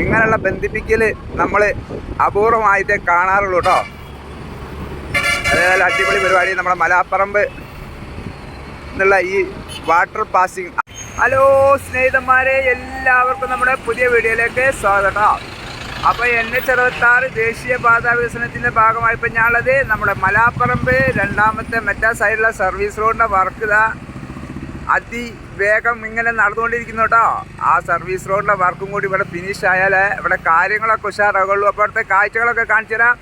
ഇങ്ങനെയുള്ള ബന്ധിപ്പിക്കൽ നമ്മൾ അപൂർവമായിട്ടേ കാണാറുള്ളൂ കേട്ടോ അതേപോലെ അടിപൊളി പരിപാടി നമ്മുടെ മലാപ്പറമ്പ് എന്നുള്ള ഈ വാട്ടർ പാസിങ് ഹലോ സ്നേഹിതന്മാരെ എല്ലാവർക്കും നമ്മുടെ പുതിയ വീഡിയോയിലേക്ക് സ്വാഗതം. അപ്പോൾ എൻ എച്ച് അറുപത്താറ് ദേശീയപാത വികസനത്തിന്റെ ഭാഗമായി ഇപ്പം ഞാനുള്ളത് നമ്മുടെ മലാപ്പറമ്പ് രണ്ടാമത്തെ മെറ്റാ സൈഡിലുള്ള സർവീസ് റോഡിന്റെ വർക്ക് ഇതാ. അതിവേഗം ഇങ്ങനെ നടന്നുകൊണ്ടിരിക്കുന്നു കേട്ടോ ആ സർവീസ് റോഡിലെ വർക്കും കൂടി ഇവിടെ ഫിനിഷ് ആയാൽ ഇവിടെ കാര്യങ്ങളൊക്കെ ഉഷാറാകുള്ളൂ അപ്പോൾ അവിടുത്തെ കാഴ്ചകളൊക്കെ കാണിച്ചു തരാം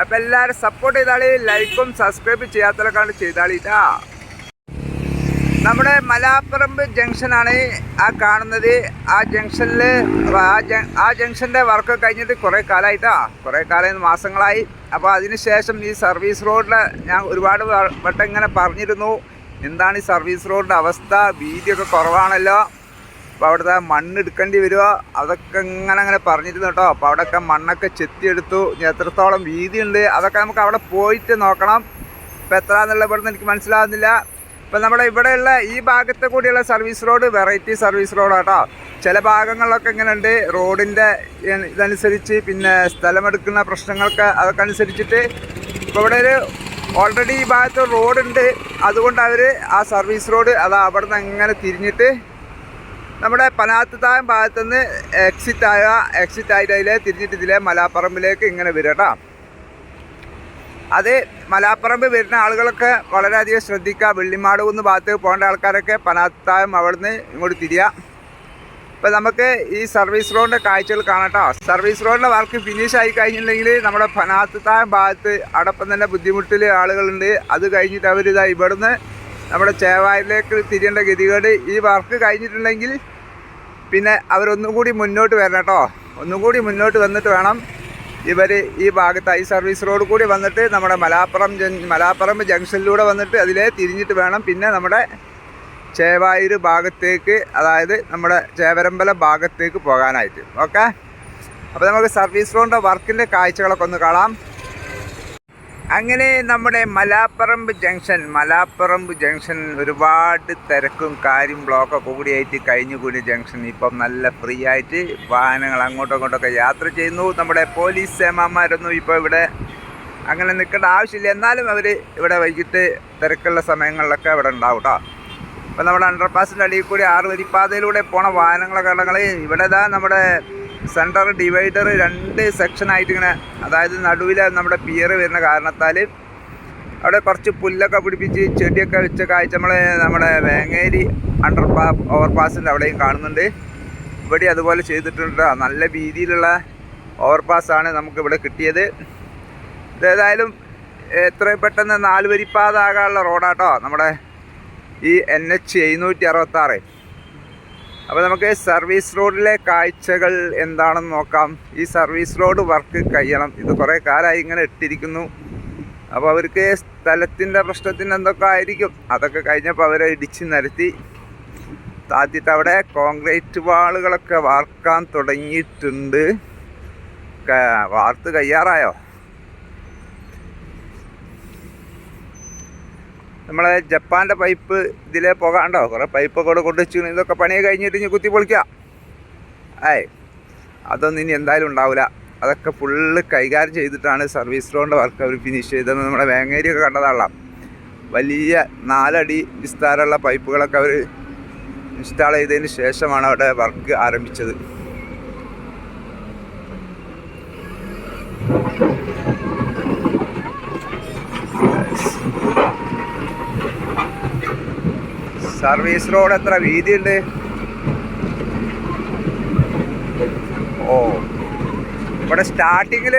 അപ്പോൾ എല്ലാവരും സപ്പോർട്ട് ചെയ്താളി ലൈക്കും സബ്സ്ക്രൈബ് ചെയ്യാത്തവരൊക്കെ ചെയ്താളിട്ടാ നമ്മുടെ മലാപ്പറമ്പ് ജംഗ്ഷനാണ് ആ കാണുന്നത്. ആ ജംഗ്ഷനിൽ ആ ജംഗ്ഷന്റെ വർക്ക് കഴിഞ്ഞിട്ട് കുറേ കാലമായിട്ടാ കുറേ കാലം മാസങ്ങളായി. അപ്പോൾ അതിന് ശേഷം ഈ സർവീസ് റോഡിൽ ഞാൻ ഒരുപാട് വട്ടം ഇങ്ങനെ പറഞ്ഞിരുന്നു. എന്താണ് ഈ സർവീസ് റോഡിന്റെ അവസ്ഥ? വീതിയൊക്കെ കുറവാണല്ലോ. അപ്പോൾ അവിടുത്തെ മണ്ണ് എടുക്കേണ്ടി വരുമോ അതൊക്കെ ഇങ്ങനെ അങ്ങനെ പറഞ്ഞിരുന്നു കേട്ടോ. അപ്പോൾ അവിടെയൊക്കെ മണ്ണൊക്കെ ചെത്തിയെടുത്തു. എത്രത്തോളം വീതിയുണ്ട് അതൊക്കെ നമുക്ക് അവിടെ പോയിട്ട് നോക്കണം. ഇപ്പോൾ എത്ര എന്നുള്ള ഇവിടുന്ന് എനിക്ക് മനസ്സിലാവുന്നില്ല. ഇപ്പം നമ്മുടെ ഇവിടെയുള്ള ഈ ഭാഗത്തെ കൂടിയുള്ള സർവീസ് റോഡ് വെറൈറ്റി സർവീസ് റോഡാട്ടോ ചില ഭാഗങ്ങളിലൊക്കെ ഇങ്ങനെ ഉണ്ട് റോഡിന്റെ ഇതനുസരിച്ച് പിന്നെ സ്ഥലമെടുക്കുന്ന പ്രശ്നങ്ങൾക്ക് അതൊക്കെ അനുസരിച്ചിട്ട് ഇപ്പോൾ ഇവിടെ ഒരു ഓൾറെഡി ഈ ഭാഗത്ത് റോഡുണ്ട് അതുകൊണ്ട് അവർ ആ സർവീസ് റോഡ് അത് അവിടെ നിന്ന് അങ്ങനെ തിരിഞ്ഞിട്ട് നമ്മുടെ പനാത്തുതായം ഭാഗത്തുനിന്ന് എക്സിറ്റ് ആയ എക്സിറ്റ് ആയിട്ട് അതിലെ തിരിഞ്ഞിട്ട് ഇതിലെ മലാപ്പറമ്പിലേക്ക് ഇങ്ങനെ വരും കേട്ടോ അത് മലാപ്പറമ്പ് വരുന്ന ആളുകളൊക്കെ വളരെയധികം ശ്രദ്ധിക്കുക. വെള്ളിമാട് കുന്ന് ഭാഗത്തേക്ക് പോകേണ്ട ആൾക്കാരൊക്കെ പനാത്തായം അവിടുന്ന് ഇങ്ങോട്ട് തിരിയുക ഇപ്പം നമുക്ക് ഈ സർവീസ് റോഡിന്റെ കാഴ്ചകൾ കാണാട്ടോ. സർവീസ് റോഡിന്റെ വർക്ക് ഫിനിഷ് ആയി കഴിഞ്ഞിട്ടുണ്ടെങ്കിൽ നമ്മുടെ ഫനാത്തായ ഭാഗത്ത് അടപ്പം തന്നെ ബുദ്ധിമുട്ടിൽ ആളുകളുണ്ട്. അത് കഴിഞ്ഞിട്ട് അവരിതാ ഇവിടുന്ന് നമ്മുടെ ചേവായിലേക്ക് തിരിയേണ്ട ഗതികേട് ഈ വർക്ക് കഴിഞ്ഞിട്ടുണ്ടെങ്കിൽ പിന്നെ അവരൊന്നും കൂടി മുന്നോട്ട് വരണം കേട്ടോ. ഒന്നും കൂടി മുന്നോട്ട് വന്നിട്ട് വേണം ഇവർ ഈ ഭാഗത്ത് ഈ സർവീസ് റോഡ് കൂടി വന്നിട്ട് നമ്മുടെ മലാപ്പുറം മലാപ്പുറം ജംഗ്ഷനിലൂടെ വന്നിട്ട് അതിലേ തിരിഞ്ഞിട്ട് വേണം. പിന്നെ നമ്മുടെ ചേവായൂർ ഭാഗത്തേക്ക് അതായത് നമ്മുടെ ചേവരമ്പല ഭാഗത്തേക്ക് പോകാനായിട്ട്. ഓക്കെ? അപ്പോൾ നമുക്ക് സർവീസ് റോഡിന്റെ വർക്കിന്റെ കാഴ്ചകളൊക്കെ ഒന്ന് കാണാം. അങ്ങനെ നമ്മുടെ മലാപ്പറമ്പ് ജംഗ്ഷൻ മലാപ്പറമ്പ് ജംഗ്ഷൻ ഒരുപാട് തിരക്കും കാര്യം ബ്ലോക്കൊക്കെ കൂടിയായിട്ട് കഴിഞ്ഞു കൂടി ജംഗ്ഷൻ. ഇപ്പം നല്ല ഫ്രീ ആയിട്ട് വാഹനങ്ങൾ അങ്ങോട്ടും ഇങ്ങോട്ടൊക്കെ യാത്ര ചെയ്യുന്നു. നമ്മുടെ പോലീസ് സേമാന്മാരൊന്നും ഇപ്പോൾ ഇവിടെ അങ്ങനെ നിൽക്കേണ്ട ആവശ്യമില്ല. എന്നാലും അവർ ഇവിടെ വൈകിട്ട് തിരക്കുള്ള സമയങ്ങളിലൊക്കെ ഇവിടെ ഉണ്ടാവും കേട്ടോ ഇപ്പം നമ്മുടെ അണ്ടർപാസിന്റെ അടിയിൽ കൂടി ആറ് വരിപ്പാതയിലൂടെ പോണ വാഹനങ്ങളൊക്കെ ഉണ്ടെങ്കിൽ ഇവിടെ ഇതാ നമ്മുടെ സെന്റർ ഡിവൈഡർ രണ്ട് സെക്ഷനായിട്ട് ഇങ്ങനെ അതായത് നടുവിൽ നമ്മുടെ പിയർ വരുന്ന കാരണത്താൽ അവിടെ കുറച്ച് പുല്ലൊക്കെ പിടിപ്പിച്ച് ചെടിയൊക്കെ വെച്ച കാഴ്ച നമ്മൾ നമ്മുടെ വേങ്ങേരി അണ്ടർ പാ ഓവർ പാസിന്റെ അവിടെയും കാണുന്നുണ്ട്. ഇവിടെ അതുപോലെ ചെയ്തിട്ടുണ്ട്. നല്ല രീതിയിലുള്ള ഓവർ പാസ്സാണ് നമുക്കിവിടെ കിട്ടിയത്. ഇതേതായാലും എത്രയും പെട്ടെന്ന് നാല് വരിപ്പാതാകാനുള്ള റോഡാട്ടോ നമ്മുടെ ഈ എൻ എച്ച് എഴുന്നൂറ്റി അറുപത്താറ് അപ്പോൾ നമുക്ക് സർവീസ് റോഡിലെ കാഴ്ചകൾ എന്താണെന്ന് നോക്കാം. ഈ സർവീസ് റോഡ് വർക്ക് കഴിയണം. ഇത് കുറേ കാലമായി ഇങ്ങനെ ഇട്ടിരിക്കുന്നു. അപ്പോൾ അവർക്ക് സ്ഥലത്തിന്റെ പ്രശ്നത്തിന് എന്തൊക്കെ ആയിരിക്കും? അതൊക്കെ കഴിഞ്ഞപ്പോൾ അവരെ ഇടിച്ച് നിരത്തി. താത്തിട്ട് അവിടെ കോൺക്രീറ്റ് വാളുകളൊക്കെ വാർക്കാൻ തുടങ്ങിയിട്ടുണ്ട്. വാർത്ത് കയ്യാറായോ നമ്മളെ ജപ്പാന്റെ പൈപ്പ് ഇതിലേ പോകാണ്ടോ കുറേ പൈപ്പൊക്കെ കൂടെ കൊണ്ടുവച്ചു ഇതൊക്കെ പണി കഴിഞ്ഞിട്ട് ഇനി കുത്തി പൊളിക്കാം. ഏയ് അതൊന്നും ഇനി എന്തായാലും ഉണ്ടാവില്ല അതൊക്കെ ഫുള്ള് കൈകാര്യം ചെയ്തിട്ടാണ് സർവീസ് റോഡിന്റെ വർക്ക് അവർ ഫിനിഷ് ചെയ്തത്. നമ്മുടെ വേങ്ങേരിയൊക്കെ കണ്ടതാണല്ലോ വലിയ നാലടി വിസ്താരമുള്ള പൈപ്പുകളൊക്കെ അവർ ഇൻസ്റ്റാൾ ചെയ്തതിന് ശേഷമാണ് അവിടെ വർക്ക് ആരംഭിച്ചത്. സർവീസ് റോഡ് എത്ര വീതിയുണ്ട്? ഓ. ഇവിടെ സ്റ്റാർട്ടിങ്ങിൽ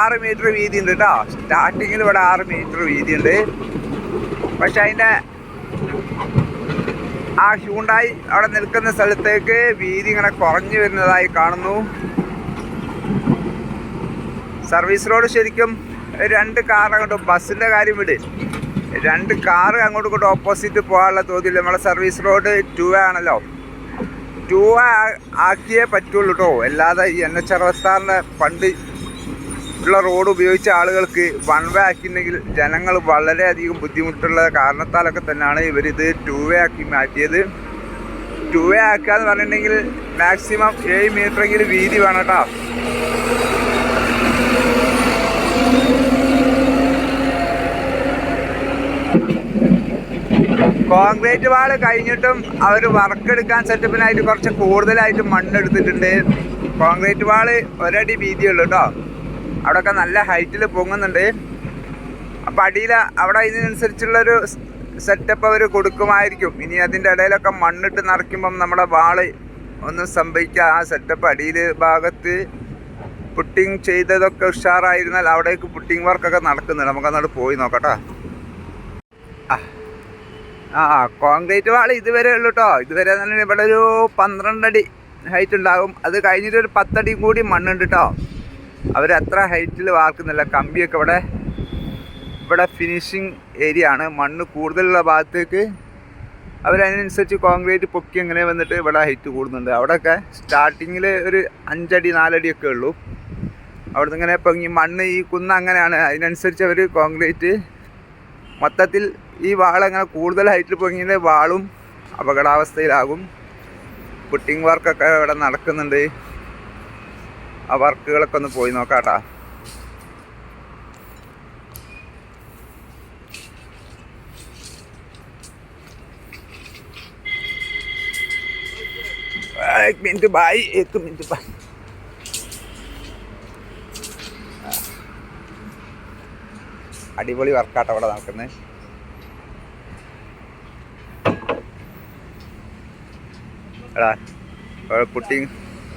ആറ് മീറ്റർ വീതി ഉണ്ട് കേട്ടോ സ്റ്റാർട്ടിങ്ങിൽ ഇവിടെ ആറ് മീറ്റർ വീതി ഉണ്ട് പക്ഷെ അതിന്റെ ആ ഹ്യൂണ്ടായി അവിടെ നിൽക്കുന്ന സ്ഥലത്തേക്ക് വീതി ഇങ്ങനെ കുറഞ്ഞു വരുന്നതായി കാണുന്നു. സർവീസ് റോഡ് ശരിക്കും രണ്ട് കാർ അങ്ങോട്ട് ബസ്സിന്റെ കാര്യം വിട്. രണ്ട് കാറ് അങ്ങോട്ടും ഇങ്ങോട്ടും ഓപ്പോസിറ്റ് പോകാനുള്ള തോതിൽ നമ്മളെ സർവീസ് റോഡ് ടു ആണല്ലോ. ടു ആക്കിയേ പറ്റുള്ളൂ കേട്ടോ അല്ലാതെ ഈ എൻ എച്ച് അറുപത്താറിന്റെ പണ്ട് ഉള്ള റോഡ് ഉപയോഗിച്ച ആളുകൾക്ക് വൺ വേ ആക്കിയിട്ടുണ്ടെങ്കിൽ ജനങ്ങൾ വളരെയധികം ബുദ്ധിമുട്ടുള്ള കാരണത്താലൊക്കെ തന്നെയാണ് ഇവരിത് ടു വേ ആക്കി മാറ്റിയത്. ടു വേ ആക്കുക എന്ന് പറഞ്ഞിട്ടുണ്ടെങ്കിൽ മാക്സിമം ഏഴ് മീറ്ററെങ്കിലും വീതി വേണം കേട്ടോ കോൺക്രീറ്റ് വാൾ കഴിഞ്ഞിട്ടും അവർ വർക്ക് എടുക്കാൻ സെറ്റപ്പിനായിട്ട് കുറച്ച് കൂടുതലായിട്ട് മണ്ണെടുത്തിട്ടുണ്ട്. കോൺക്രീറ്റ് വാൾ ഒരടി വീതിയുള്ളൂ കേട്ടോ അവിടെയൊക്കെ നല്ല ഹൈറ്റിൽ പൊങ്ങുന്നുണ്ട്. അപ്പം അടിയിൽ അവിടെ ഇതിനനുസരിച്ചുള്ളൊരു സെറ്റപ്പ് അവർ കൊടുക്കുമായിരിക്കും. ഇനി അതിന്റെ ഇടയിലൊക്കെ മണ്ണിട്ട് നിറയ്ക്കുമ്പം നമ്മുടെ വാൾ ഒന്നും സംഭവിക്കുക ആ സെറ്റപ്പ് അടിയിൽ ഭാഗത്ത് പുട്ടിങ് ചെയ്തതൊക്കെ ഉഷാറായിരുന്നാൽ അവിടേക്ക് പുട്ടിങ് വർക്കൊക്കെ നടക്കുന്നുണ്ട്. നമുക്കന്നോട് പോയി നോക്കട്ടോ ആ. ആ കോൺക്രീറ്റ് വാൾ ഇതുവരെ ഉള്ളു കേട്ടോ ഇതുവരെ തന്നെ ഇവിടെ ഒരു പന്ത്രണ്ടടി ഹൈറ്റ് ഉണ്ടാകും. അത് കഴിഞ്ഞിട്ട് ഒരു പത്തടി കൂടി മണ്ണുണ്ട് കേട്ടോ അവർ അത്ര ഹൈറ്റിൽ വാർക്കുന്നില്ല. കമ്പിയൊക്കെ ഇവിടെ ഇവിടെ ഫിനിഷിങ് ഏരിയ ആണ്. മണ്ണ് കൂടുതലുള്ള ഭാഗത്തേക്ക് അവരതിനനുസരിച്ച് കോൺക്രീറ്റ് പൊക്കി അങ്ങനെ വന്നിട്ട് ഇവിടെ ഹൈറ്റ് കൂടുന്നുണ്ട്. അവിടെയൊക്കെ സ്റ്റാർട്ടിങ്ങിൽ ഒരു അഞ്ചടി നാലടിയൊക്കെ ഉള്ളൂ. അവിടുന്ന് ഇങ്ങനെ പൊങ്ങി മണ്ണ് ഈ കുന്ന് അങ്ങനെയാണ്. അതിനനുസരിച്ച് അവർ കോൺക്രീറ്റ് മൊത്തത്തിൽ ഈ വാളങ്ങനെ കൂടുതൽ ഹൈറ്റിൽ പൊങ്ങിയത് വാളും അപകടാവസ്ഥയിലാകും പുട്ടിങ് വർക്കൊക്കെ ഇവിടെ നടക്കുന്നുണ്ട് ആ വർക്കുകളൊക്കെ ഒന്ന് പോയി നോക്കാട്ടാ एक मिनट भाई एक मिनट भाई അടിപൊളി വർക്കാട്ടോ അവിടെ നടക്കുന്നത് എടാ പുട്ടിങ്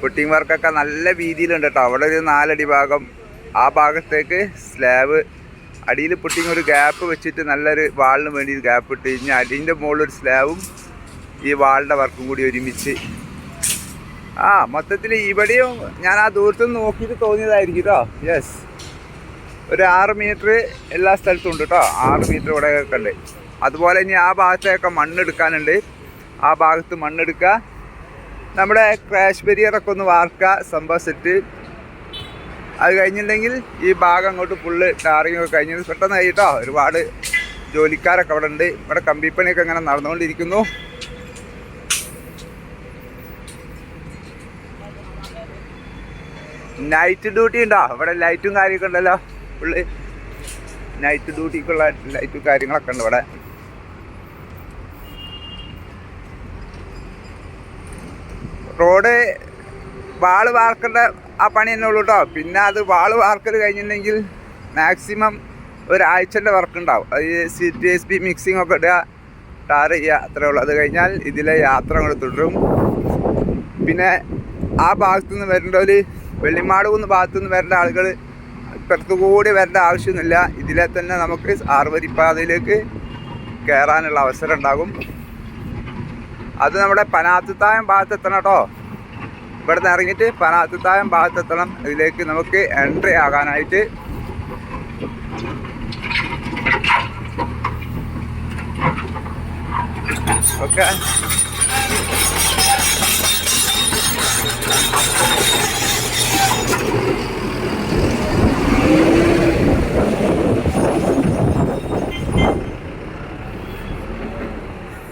പുട്ടിങ് വർക്കൊക്കെ നല്ല വീതിയിലുണ്ട് കേട്ടോ. അവിടെ ഒരു നാലടി ഭാഗം. ആ ഭാഗത്തേക്ക് സ്ലാബ്. അടിയിൽ പുട്ടിങ് ഒരു ഗ്യാപ്പ് വെച്ചിട്ട് നല്ലൊരു വാളിന് വേണ്ടി ഗ്യാപ്പ് ഇട്ട് കഴിഞ്ഞാൽ അടിന്റെ മുകളിലൊരു ഒരു സ്ലാബും ഈ വാളിന്റെ വർക്കും കൂടി ഒരുമിച്ച്. ആ മൊത്തത്തിൽ ഇവിടെയും ഞാൻ ആ ദൂരത്തു നിന്ന് നോക്കിയിട്ട് തോന്നിയതായിരിക്കും കേട്ടോ യെസ് ഒരു ആറ് മീറ്റർ എല്ലാ സ്ഥലത്തും ഉണ്ട് കേട്ടോ ആറ് മീറ്റർ ഇവിടെയൊക്കെ ഉണ്ട്. അതുപോലെ ഇനി ആ ഭാഗത്തൊക്കെ മണ്ണെടുക്കാനുണ്ട്. ആ ഭാഗത്ത് മണ്ണെടുക്കുക. നമ്മുടെ ക്രാഷ് ബരിയറൊക്കെ ഒന്ന് വാർക്കുക സംഭവം സെറ്റ് അത് കഴിഞ്ഞിട്ടുണ്ടെങ്കിൽ ഈ ഭാഗം അങ്ങോട്ട് ഫുള്ള് ടാറിങ് ഒക്കെ കഴിഞ്ഞത് പെട്ടെന്ന് കഴിട്ടോ ഒരുപാട് ജോലിക്കാരൊക്കെ അവിടെ ഉണ്ട്. ഇവിടെ കമ്പിപ്പണിയൊക്കെ ഇങ്ങനെ നടന്നുകൊണ്ടിരിക്കുന്നു. നൈറ്റ് ഡ്യൂട്ടി ഉണ്ടോ? ഇവിടെ ലൈറ്റും കാര്യമൊക്കെ ഉണ്ടല്ലോ. ഫുള്ള് നൈറ്റ് ഡ്യൂട്ടിക്കുള്ള ലൈറ്റും കാര്യങ്ങളൊക്കെ ഉണ്ട് ഇവിടെ. റോഡ് വാൾ വാർക്കേണ്ട ആ പണി തന്നെ ഉള്ളൂ കേട്ടോ പിന്നെ അത് വാൾ വാർക്കൽ കഴിഞ്ഞിട്ടുണ്ടെങ്കിൽ മാക്സിമം ഒരാഴ്ചന്റെ വർക്ക് ഉണ്ടാവും അത് C T S P mixing ഒക്കെ ഇടുക ടാർ ചെയ്യുക അത്രേ ഉള്ളൂ. അത് കഴിഞ്ഞാൽ ഇതിലെ യാത്ര അങ്ങോട്ട് തുടരും. പിന്നെ ആ ഭാഗത്തു നിന്ന് വരേണ്ടവർ വെള്ളിമാട് കുന്ന് ഭാഗത്തു നിന്ന് വരേണ്ട ആളുകൾ ഇപ്പുറത്തു കൂടി വരേണ്ട ആവശ്യമൊന്നുമില്ല. ഇതിലെ തന്നെ നമുക്ക് ആറുവരിപ്പാതയിലേക്ക് കയറാനുള്ള അവസരം ഉണ്ടാകും. അത് നമ്മുടെ പനാത്തുത്തായം ഭാഗത്തെത്തണം കേട്ടോ. ഇവിടെ നിന്ന് ഇറങ്ങിയിട്ട് പനാത്തുത്തായം ഭാഗത്തെത്തണം. ഇതിലേക്ക് നമുക്ക് എൻട്രി ആകാനായിട്ട്. ഓക്കെ.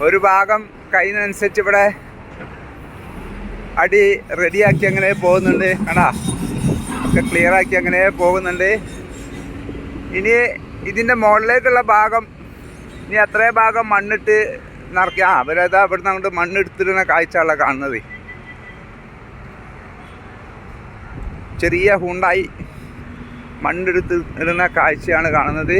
ഒരു ഭാഗം കഴിയുന്നതനുസരിച്ച് ഇവിടെ അടി റെഡിയാക്കി അങ്ങനെ പോകുന്നുണ്ട്. കണ്ടാ? ഒക്കെ ക്ലിയർ ആക്കി അങ്ങനെ പോകുന്നുണ്ട്. ഇനി ഇതിന്റെ മുകളിലേക്കുള്ള ഭാഗം ഇനി അത്രേ ഭാഗം മണ്ണിട്ട് നിറയ്ക്കുക ആ അവരതാ ഇവിടുന്ന് അങ്ങോട്ട് മണ്ണെടുത്തിരുന്ന കാഴ്ചകളാണ് കാണുന്നത്. ചെറിയ ഹുണ്ടായി മണ്ണെടുത്ത് ഇടുന്ന കാഴ്ചയാണ് കാണുന്നത്.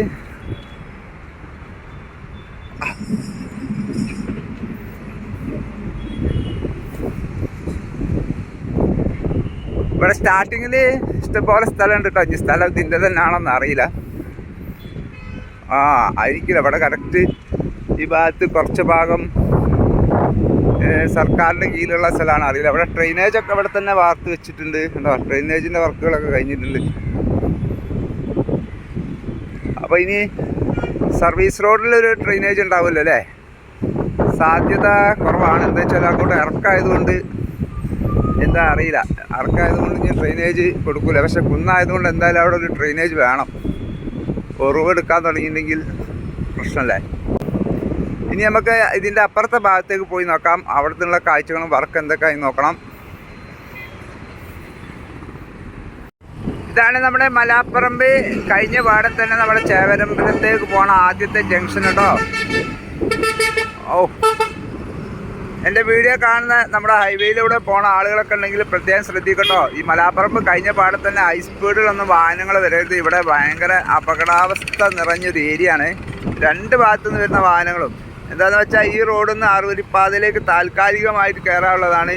ഇവിടെ സ്റ്റാർട്ടിങ്ങിൽ ഇഷ്ടംപോലെ സ്ഥലമുണ്ട് കേട്ടോ ഇനി സ്ഥലം ഇതിന്റെ തന്നെയാണെന്ന് അറിയില്ല. ആ ആയിരിക്കില്ല. ഇവിടെ കറക്റ്റ് ഈ ഭാഗത്ത് കുറച്ച് ഭാഗം സർക്കാരിന്റെ കീഴിലുള്ള സ്ഥലമാണ്. അറിയില്ല. ഇവിടെ ഡ്രെയിനേജ് ഒക്കെ ഇവിടെ തന്നെ വാർത്ത് വെച്ചിട്ടുണ്ട് കണ്ടോ ഡ്രെയിനേജിന്റെ വർക്കുകളൊക്കെ കഴിഞ്ഞിട്ടുണ്ട്. അപ്പോൾ ഇനി സർവീസ് റോഡിലൊരു ഡ്രെയിനേജ് ഉണ്ടാവുമല്ലോ അല്ലേ? സാധ്യത കുറവാണ്. എന്താ വെച്ചാൽ അങ്ങോട്ട് ഇറക്കായതുകൊണ്ട് എന്താ അറിയില്ല. അർക്കായതുകൊണ്ട് ഞാൻ ഡ്രെയിനേജ് കൊടുക്കൂല. പക്ഷെ കുന്നായതുകൊണ്ട് എന്തായാലും അവിടെ ഒരു ഡ്രെയിനേജ് വേണം. ഉറവെടുക്കാൻ തുടങ്ങിയിട്ടുണ്ടെങ്കിൽ പ്രശ്നമല്ലേ. ഇനി നമുക്ക് ഇതിന്റെ അപ്പുറത്തെ ഭാഗത്തേക്ക് പോയി നോക്കാം. അവിടുത്തെ ഉള്ള കാഴ്ചകളും വർക്ക് എന്തൊക്കെയായി നോക്കണം. ഇതാണ് നമ്മുടെ മലാപ്പറമ്പ്. കഴിഞ്ഞ പാടെ തന്നെ നമ്മുടെ ചേവരമ്പലത്തേക്ക് പോണ ആദ്യത്തെ ജംഗ്ഷൻ കേട്ടോ. ഓ എന്റെ വീഡിയോ കാണുന്ന നമ്മുടെ ഹൈവേയിലൂടെ പോണ ആളുകളൊക്കെ ഉണ്ടെങ്കിൽ പ്രത്യേകം ശ്രദ്ധിക്കട്ടോ. ഈ മലാപ്പറമ്പ് കഴിഞ്ഞ പാടെ തന്നെ ഹൈ സ്പീഡിലൊന്നും വാഹനങ്ങൾ വരരുത്. ഇവിടെ ഭയങ്കര അപകടാവസ്ഥ നിറഞ്ഞൊരു ഏരിയ ആണ്. രണ്ട് ഭാഗത്തു നിന്ന് വരുന്ന വാഹനങ്ങളും. എന്താണെന്ന് വെച്ചാൽ ഈ റോഡിൽ നിന്ന് ആറുവരിപ്പാതയിലേക്ക് താൽക്കാലികമായിട്ട് കയറാനുള്ളതാണ്.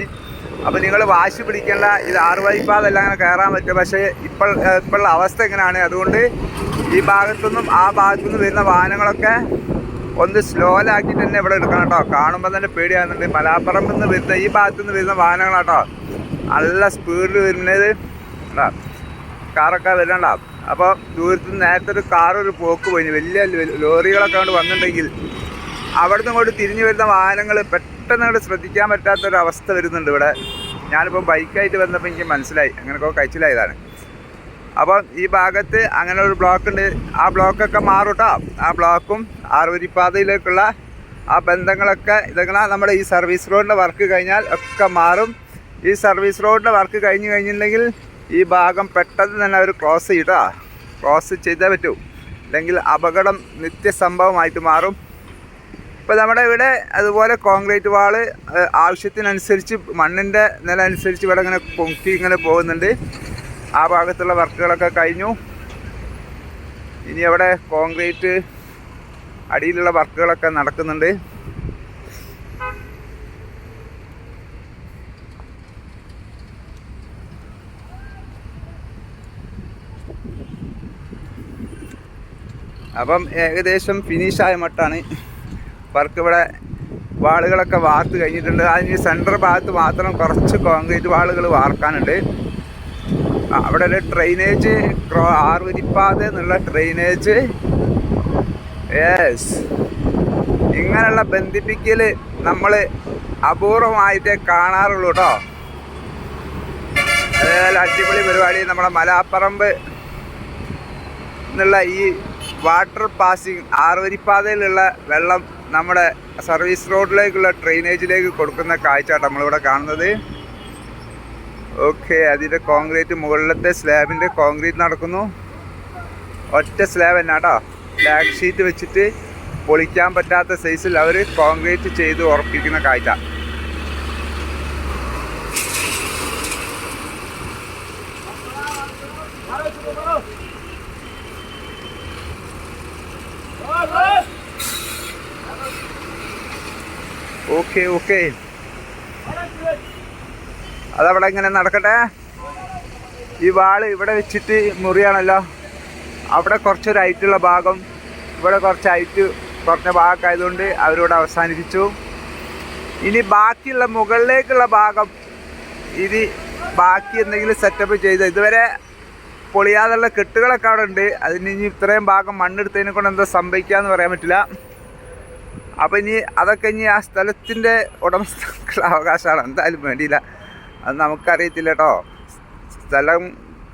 അപ്പോൾ നിങ്ങൾ വാശി പിടിക്കേണ്ട ഇത് ആറുവരിപ്പാതല്ല അങ്ങനെ കയറാൻ പറ്റും പക്ഷേ ഇപ്പോൾ ഇപ്പോഴുള്ള അവസ്ഥ എങ്ങനെയാണ് അതുകൊണ്ട് ഈ ഭാഗത്തുനിന്നും ആ ഭാഗത്തുനിന്ന് വരുന്ന വാഹനങ്ങളൊക്കെ ഒന്ന് സ്ലോലാക്കിയിട്ട് തന്നെ ഇവിടെ എടുക്കണം കേട്ടോ. കാണുമ്പോൾ തന്നെ പേടിയാകുന്നുണ്ട് മലാപ്പുറം നിന്ന് വരുന്ന ഈ ഭാഗത്തു നിന്ന് വരുന്ന വാഹനങ്ങളാട്ടോ നല്ല സ്പീഡിൽ വരുന്നത്. കേട്ടോ കാറൊക്കെ വരണ്ട. അപ്പോൾ ദൂരത്ത് നിന്ന് നേരത്തെ ഒരു കാർ ഒരു പോക്ക് പോയി. വലിയ ലോറികളൊക്കെ കൊണ്ട് വന്നിട്ടുണ്ടെങ്കിൽ അവിടുന്ന് ഇങ്ങോട്ട് തിരിഞ്ഞു വരുന്ന വാഹനങ്ങൾ പെട്ടെന്ന് അങ്ങോട്ട് ശ്രദ്ധിക്കാൻ പറ്റാത്തൊരവസ്ഥ വരുന്നുണ്ട് ഇവിടെ. ഞാനിപ്പോൾ ബൈക്കായിട്ട് വന്നപ്പോൾ എനിക്ക് മനസ്സിലായി. അങ്ങനെയൊക്കെ കഴിച്ചിലായതാണ്. അപ്പം ഈ ഭാഗത്ത് അങ്ങനെ ഒരു ബ്ലോക്ക് ഉണ്ട്. ആ ബ്ലോക്കൊക്കെ മാറും ആ ബ്ലോക്കും ആറുവരിപ്പാതയിലേക്കുള്ള ആ ബന്ധങ്ങളൊക്കെ ഇതെങ്ങനെ നമ്മുടെ ഈ സർവീസ് റോഡിന്റെ വർക്ക് കഴിഞ്ഞാൽ ഒക്കെ മാറും. ഈ സർവീസ് റോഡിന്റെ വർക്ക് കഴിഞ്ഞ് കഴിഞ്ഞിട്ടുണ്ടെങ്കിൽ ഈ ഭാഗം പെട്ടെന്ന് തന്നെ അവർ ക്രോസ് ചെയ്യട്ടോ. ക്രോസ് ചെയ്തേ പറ്റൂ. അല്ലെങ്കിൽ അപകടം നിത്യസംഭവമായിട്ട് മാറും. ഇപ്പോൾ നമ്മുടെ ഇവിടെ അതുപോലെ കോൺക്രീറ്റ് വാൾ ആവശ്യത്തിനനുസരിച്ച് മണ്ണിന്റെ നില അനുസരിച്ച് ഇവിടെ ഇങ്ങനെ പൊക്കി ഇങ്ങനെ പോകുന്നുണ്ട്. ആ ഭാഗത്തുള്ള വർക്കുകളൊക്കെ കഴിഞ്ഞു. ഇനി അവിടെ കോൺക്രീറ്റ് അടിയിലുള്ള വർക്കുകളൊക്കെ നടക്കുന്നുണ്ട്. അപ്പം ഏകദേശം ഫിനിഷായ മട്ടാണ്. വർക്ക് ഇവിടെ വാളുകളൊക്കെ വാർത്ത് കഴിഞ്ഞിട്ടുണ്ട്. അതിന് സെന്റർ ഭാഗത്ത് മാത്രം കുറച്ച് കോൺക്രീറ്റ് വാളുകൾ വാർക്കാനുണ്ട്. അവിടെ ഒരു ഡ്രെയിനേജ് ആറുവരിപ്പാത എന്നുള്ള ഡ്രെയിനേജ് യെസ് ഇങ്ങനെയുള്ള ബന്ധിപ്പിക്കൽ നമ്മൾ അപൂർവമായിട്ടേ കാണാറുള്ളൂ കേട്ടോ അതേപോലെ അടിപൊളി പരിപാടി നമ്മുടെ മലാപ്പറമ്പ് എന്നുള്ള ഈ വാട്ടർ പാസിങ് ആറുവരിപ്പാതയിലുള്ള വെള്ളം നമ്മുടെ സർവീസ് റോഡിലേക്കുള്ള ഡ്രെയിനേജിലേക്ക് കൊടുക്കുന്ന കാഴ്ച നമ്മളിവിടെ കാണുന്നത്. ഓക്കെ അതിന്റെ കോൺക്രീറ്റ് മുകളിലത്തെ സ്ലാബിന്റെ കോൺക്രീറ്റ് നടക്കുന്നു. ഒറ്റ സ്ലാബ് തന്നെ കേട്ടോ. ബ്ലാക്ക് ഷീറ്റ് വെച്ചിട്ട് പൊളിക്കാൻ പറ്റാത്ത സൈസിൽ അവർ കോൺക്രീറ്റ് ചെയ്ത് ഉറപ്പിക്കുന്ന കാഴ്ച. ഓക്കെ ഓക്കെ അതവിടെ ഇങ്ങനെ നടക്കട്ടെ? ഈ വാൾ ഇവിടെ വെച്ചിട്ട് മുറിയാണല്ലോ. അവിടെ കുറച്ചൊരു ഹൈറ്റുള്ള ഭാഗം ഇവിടെ കുറച്ച് ഹൈറ്റ് കുറഞ്ഞ ഭാഗമൊക്കെ ആയതുകൊണ്ട് അവരോട് അവസാനിപ്പിച്ചു. ഇനി ബാക്കിയുള്ള മുകളിലേക്കുള്ള ഭാഗം ഇത് ബാക്കി എന്തെങ്കിലും സെറ്റപ്പ് ചെയ്ത് ഇതുവരെ പൊളിയാതുള്ള കെട്ടുകളൊക്കെ അവിടെ ഉണ്ട്. അതിന് ഇനി ഇത്രയും ഭാഗം മണ്ണെടുത്തതിനെ കൊണ്ട് എന്താ സംഭവിക്കാന്ന് പറയാൻ പറ്റില്ല. അപ്പം ഇനി അതൊക്കെ ഇനി ആ സ്ഥലത്തിന്റെ ഉടമസ്ഥക്കുള്ള അവകാശമാണ്. എന്തായാലും വേണ്ടിയില്ല. അത് നമുക്കറിയത്തില്ല കേട്ടോ സ്ഥലം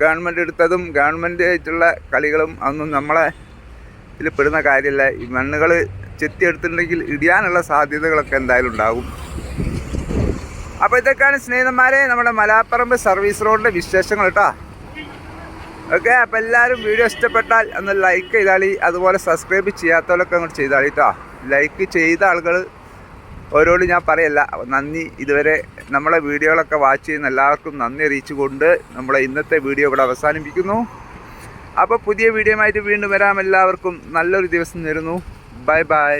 ഗവൺമെന്റ് എടുത്തതും ഗവൺമെന്റ് ആയിട്ടുള്ള കളികളും അതൊന്നും നമ്മളെ ഇതിൽ പെടുന്ന കാര്യമല്ല ഈ മണ്ണുകൾ ചെത്തിയെടുത്തിട്ടുണ്ടെങ്കിൽ ഇടിയാനുള്ള സാധ്യതകളൊക്കെ എന്തായാലും ഉണ്ടാകും. അപ്പോൾ ഇതൊക്കെയാണ് സ്നേഹിതന്മാരെ നമ്മുടെ മലാപ്പറമ്പ് സർവീസ് റോഡിന്റെ വിശേഷങ്ങൾ കേട്ടോ. ഓക്കെ അപ്പോൾ എല്ലാവരും വീഡിയോ ഇഷ്ടപ്പെട്ടാൽ ഒന്ന് ലൈക്ക് ചെയ്താളി. അതുപോലെ സബ്സ്ക്രൈബ് ചെയ്യാത്തവരൊക്കെ അങ്ങോട്ട് ചെയ്താളി കേട്ടോ ലൈക്ക് ചെയ്ത ആളുകൾ ഓരോട് ഞാൻ പറയല്ല. നന്ദി. ഇതുവരെ നമ്മളെ വീഡിയോകളൊക്കെ വാച്ച് ചെയ്യുന്ന എല്ലാവർക്കും നന്ദി അറിയിച്ചുകൊണ്ട് നമ്മളെ ഇന്നത്തെ വീഡിയോ ഇവിടെ അവസാനിപ്പിക്കുന്നു. അപ്പോൾ പുതിയ വീഡിയോ ആയിട്ട് വീണ്ടും വരാം. എല്ലാവർക്കും നല്ലൊരു ദിവസം തരുന്നു ബൈ ബൈ